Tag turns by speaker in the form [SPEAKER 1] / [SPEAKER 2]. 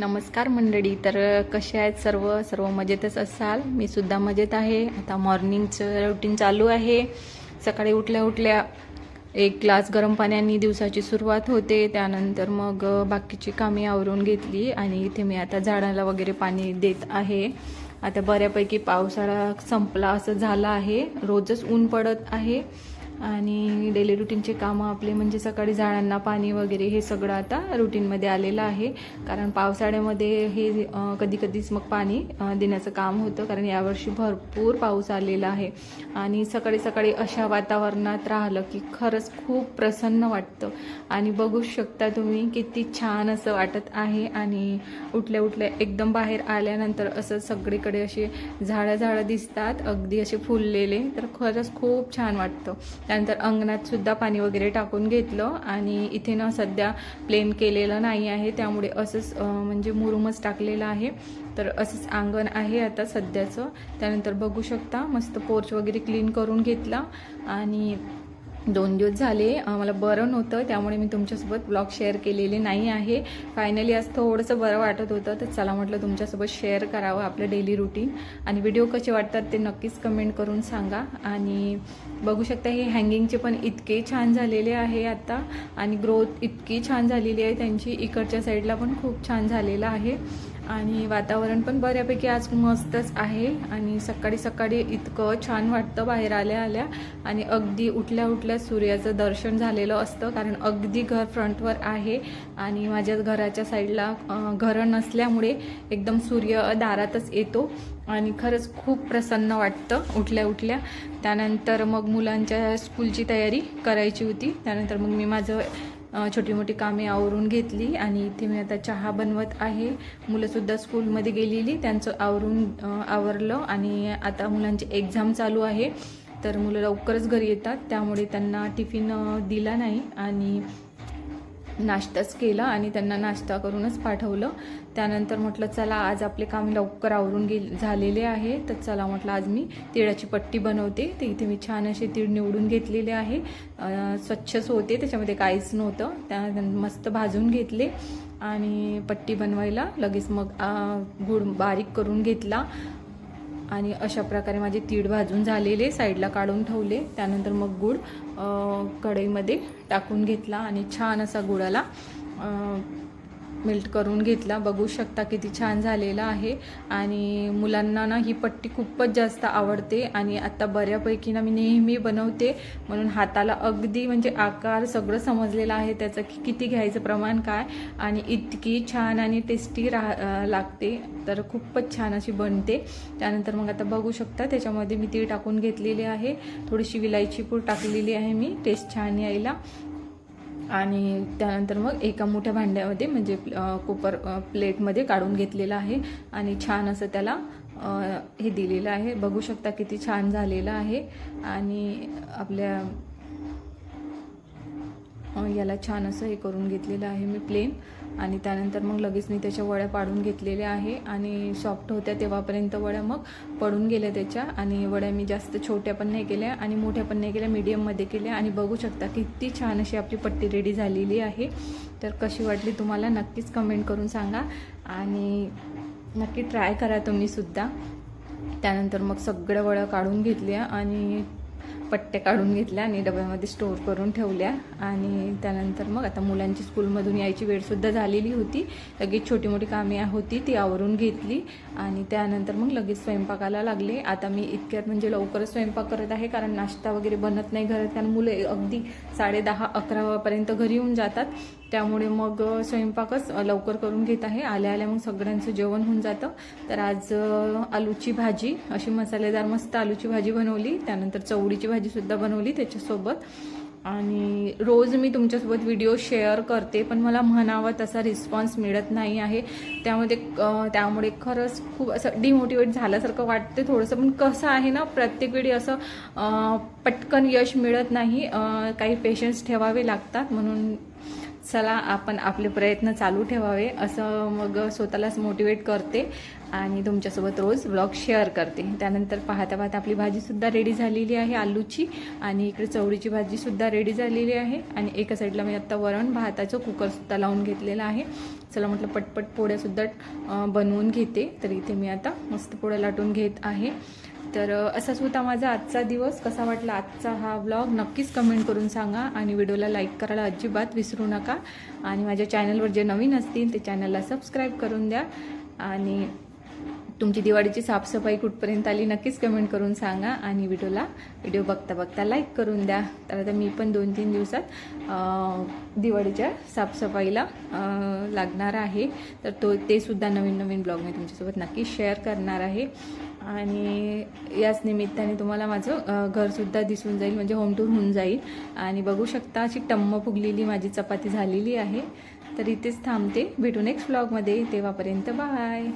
[SPEAKER 1] नमस्कार मंडळी तर कसे आहेत सर्व? सर्व मजेतच असाल? मी सुद्धा मजेत आहे. आता मॉर्निंगचं रुटीन चालू आहे. सकाळी उठल्या उठल्या एक ग्लास गरम पाण्याने दिवसाची सुरुवात होते. त्यानंतर मग बाकीची कामे आवरून घेतली आणि इथे मी आता झाडाला वगैरे पाणी देत आहे. आता बऱ्यापैकी पावसाळा संपला असं झालं आहे. रोजच ऊन पडत आहे. आणि डेली रुटीनचे कामं आपले म्हणजे सकाळी झाडांना पाणी वगैरे हे सगळं आता रुटीनमध्ये आलेलं आहे. कारण पावसाळ्यामध्ये हे कधी कधीच मग पाणी देण्याचं काम होतं. कारण यावर्षी भरपूर पाऊस आलेला आहे. आणि सकाळी सकाळी अशा वातावरणात राहिलं की खरंच खूप प्रसन्न वाटतं. आणि बघू शकता तुम्ही किती छान असं वाटत आहे. आणि उठल्या उठल्या एकदम बाहेर आल्यानंतर असं सगळीकडे असे झाडं झाडं दिसतात. अगदी असे फुललेले. तर खरंच खूप छान वाटतं. त्यानंतर अंगणातसुद्धा पाणी वगैरे टाकून घेतलं आणि इथे ना सध्या प्लेन केलेलं नाही आहे. त्यामुळे असंच म्हणजे मुरुमच टाकलेलं आहे. तर असंच अंगण आहे आता सध्याचं. त्यानंतर बघू शकता मस्त पोर्च वगैरे क्लीन करून घेतला. आणि दोन दिवस झाले. मला बरं नव्हतं त्यामुळे मी तुमच्यासोबत ब्लॉग शेअर केलेले नाही आहे. फायनली आज थोडंसं बरं वाटत होतं तर चला म्हटलं तुमच्यासोबत शेअर करावं आपलं डेली रुटीन आणि व्हिडिओ कसे वाटतात ते नक्कीच कमेंट करून सांगा. आणि बघू शकता हे हँगिंगचे पण इतके छान झालेले आहे आता. आणि ग्रोथ इतकी छान झालेली आहे त्यांची इकडच्या साईडला पण खूप छान झालेलं आहे. आणि वातावरण पण बऱ्यापैकी आज मस्तच आहे. आणि सकाळी सकाळी इतकं छान वाटतं बाहेर आल्या आल्या. आणि अगदी उठल्या उठल्या सूर्याचं दर्शन झालेलं असतं कारण अगदी घर फ्रंटवर आहे. आणि माझ्या घराच्या साईडला घरं नसल्यामुळे एकदम सूर्य दारातच येतो. आणि खरंच खूप प्रसन्न वाटतं उठल्या उठल्या. त्यानंतर मग मुलांच्या स्कूलची तयारी करायची होती. त्यानंतर मग मी माझं छोटी मोठी कामे आवरून घेतली आणि इथे मी आता चहा बनवत आहे. मुलंसुद्धा स्कूलमध्ये गेलेली त्यांचं आवरून आवरलं आणि आता मुलांची एक्झाम चालू आहे. तर मुलं लवकरच घरी येतात त्यामुळे त्यांना टिफिन दिला नाही आणि नाश्ताच केला आणि त्यांना नाश्ता करूनच पाठवलं. त्यानंतर म्हटलं चला आज आपले काम लवकर आवरून गे झालेले आहे. तर चला म्हटलं आज मी तिळाची पट्टी बनवते. ते इथे मी छान असे तीळ निवडून घेतलेले आहे. स्वच्छच होते त्याच्यामध्ये काहीच नव्हतं. त्या मस्त भाजून घेतले आणि पट्टी बनवायला लगेच मग गूळ बारीक करून घेतला. आणि अशा प्रकारे माझे तीळ भाजून झालेले साईडला काढून ठेवले. त्यानंतर मग गूळ कढईमध्ये टाकून घेतला आणि छान असा गुळाला मेल्ट करून घेतला. बघू शकता किती छान झालेला आहे. आणि मुलांना ना ही पट्टी खूपच जास्त आवडते आणि आता बऱ्यापैकी ना मी नेहमी बनवते. म्हणून हाताला अगदी म्हणजे आकार सगळं समजलेलं आहे. त्याचं की किती घ्यायचं प्रमाण काय? आणि इतकी छान आणि टेस्टी राह लागते. तर खूपच छान अशी बनते. त्यानंतर मग आता बघू शकता त्याच्यामध्ये मी ती टाकून घेतलेली आहे. थोडीशी विलायची पूड टाकलेली आहे मी. टेस्ट छान यायला. आणि त्यानंतर मग एका मोठ्या भांड्यामध्ये म्हणजे कुपर प्लेटमध्ये काढून घेतलेलं आहे आणि छान असं त्याला हे दिलेलं आहे. बघू शकता किती छान झालेलं आहे. आणि आपल्या याला छान असं हे करून घेतलेलं आहे मी प्लेन आणि त्यानंतर मग लगेच मी त्याच्या वड्या पाडून घेतलेल्या आहे. आणि सॉफ्ट होत्या तेव्हापर्यंत वड्या मग पडून गेल्या त्याच्या. आणि वड्या मी जास्त छोट्या पण नाही केल्या आणि मोठ्या पण नाही केल्या मीडियममध्ये केल्या. आणि बघू शकता किती छान अशी आपली पट्टी रेडी झालेली आहे. तर कशी वाटली तुम्हाला नक्कीच कमेंट करून सांगा. आणि नक्की ट्राय करा तुम्हीसुद्धा त्यानंतर मग सगळ्या वड्या काढून घेतल्या आणि पट्ट्या काढून घेतल्या आणि डब्यामध्ये स्टोअर करून ठेवल्या. आणि त्यानंतर मग आता मुलांची स्कूलमधून यायची वेळसुद्धा झालेली होती. लगेच छोटी मोठी कामे होती ती आवरून घेतली. आणि त्यानंतर मग लगेच स्वयंपाकाला लागले. आता मी इतक्यात म्हणजे लवकरच स्वयंपाक करत आहे कारण नाश्ता वगैरे बनत नाही घरात. कारण मुलं अगदी साडे दहा अकरापर्यंत घरी येऊन जातात. त्यामुळे मग स्वयंपाकच लवकर करून घेत आहे. आल्या आल्या मग सगळ्यांचं जेवण होऊन जातं. तर आज आलूची भाजी अशी मसालेदार मस्त आलूची भाजी बनवली. त्यानंतर चवळीची भाजीसुद्धा बनवली त्याच्यासोबत. आणि रोज मी तुमच्यासोबत व्हिडिओ शेअर करते पण मला म्हणावा तसा रिस्पॉन्स मिळत नाही आहे. त्यामध्ये त्यामुळे खरंच खूप असं डिमोटिवेट झाल्यासारखं वाटते थोडंसं. पण कसं आहे ना प्रत्येक वेळी असं पटकन यश मिळत नाही. काही पेशन्स ठेवावे लागतात म्हणून चला आपण आपले प्रयत्न चालू ठेवावे. असं मग स्वतःलाच मोटिवेट करते आणि तुमच्यासोबत रोज ब्लॉग शेअर करते. त्यानंतर पाहता पाहता आपली भाजीसुद्धा रेडी झालेली आहे आलूची. आणि इकडे चवळीची भाजीसुद्धा रेडी झालेली आहे. आणि एका साईडला मी आत्ता वरण भाताचं कुकरसुद्धा लावून घेतलेलं आहे. चला म्हटलं पटपट पोळ्यासुद्धा बनवून घेते. तर इथे मी आता मस्त पोळ्या लाटून घेत आहे. तर असाच होता माझा आजचा दिवस कसा वाटला आजचा हा ब्लॉग नक्कीच कमेंट करून सांगा आणि व्हिडिओला लाईक करायला अजिबात विसरू नका. आणि माझ्या चॅनलवर जे नवीन असतील ते चॅनलला सबस्क्राईब करून द्या. आणि तुमची दिवाळीची साफसफाई कुठपर्यंत आली नक्कीच कमेंट करून सांगा. आणि व्हिडिओला व्हिडिओ बघता बघता लाईक करून द्या. तर आता मी पण दोन तीन दिवसात दिवाळीच्या साफसफाईला लागणार आहे. तर तो ते सुद्धा नवीन नवीन ब्लॉग मी तुमच्यासोबत नक्की शेअर करणार आहे. आणि याच निमित्ताने तुम्हाला माझं घरसुद्धा दिसून जाईल म्हणजे होम टूर होऊन जाईल. आणि बघू शकता अशी टम्म फुगलेली माझी चपाती झालेली आहे. तर इथेच थांबते. भेटू नेक्स्ट ब्लॉगमध्ये तेव्हापर्यंत बाय